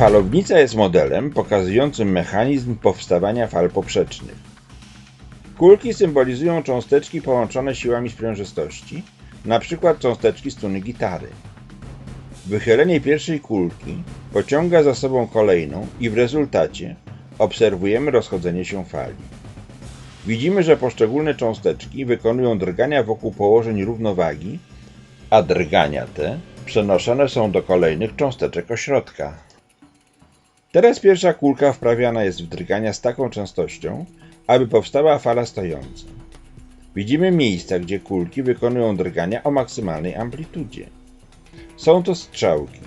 Falownica jest modelem pokazującym mechanizm powstawania fal poprzecznych. Kulki symbolizują cząsteczki połączone siłami sprężystości, np. cząsteczki struny gitary. Wychylenie pierwszej kulki pociąga za sobą kolejną i w rezultacie obserwujemy rozchodzenie się fali. Widzimy, że poszczególne cząsteczki wykonują drgania wokół położeń równowagi, a drgania te przenoszone są do kolejnych cząsteczek ośrodka. Teraz pierwsza kulka wprawiana jest w drgania z taką częstością, aby powstała fala stojąca. Widzimy miejsca, gdzie kulki wykonują drgania o maksymalnej amplitudzie. Są to strzałki.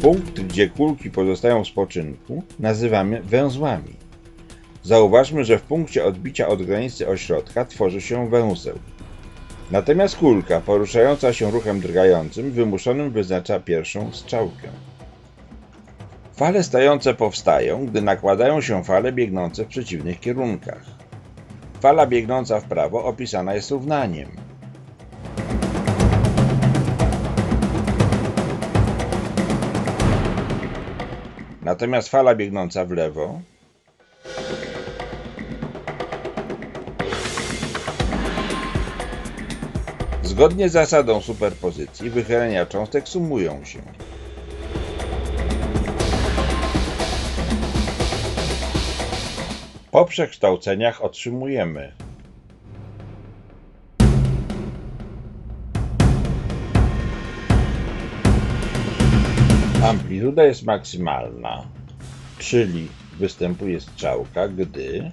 Punkt, gdzie kulki pozostają w spoczynku, nazywamy węzłami. Zauważmy, że w punkcie odbicia od granicy ośrodka tworzy się węzeł. Natomiast kulka poruszająca się ruchem drgającym wymuszonym wyznacza pierwszą strzałkę. Fale stające powstają, gdy nakładają się fale biegnące w przeciwnych kierunkach. Fala biegnąca w prawo opisana jest równaniem. Natomiast fala biegnąca w lewo Zgodnie z zasadą superpozycji wychylenia cząstek sumują się. Po przekształceniach otrzymujemy Amplituda jest maksymalna, czyli występuje strzałka, gdy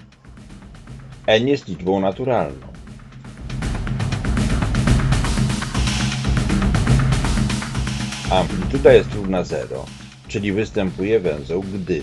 n jest liczbą naturalną. Amplituda jest równa 0, czyli występuje węzeł, gdy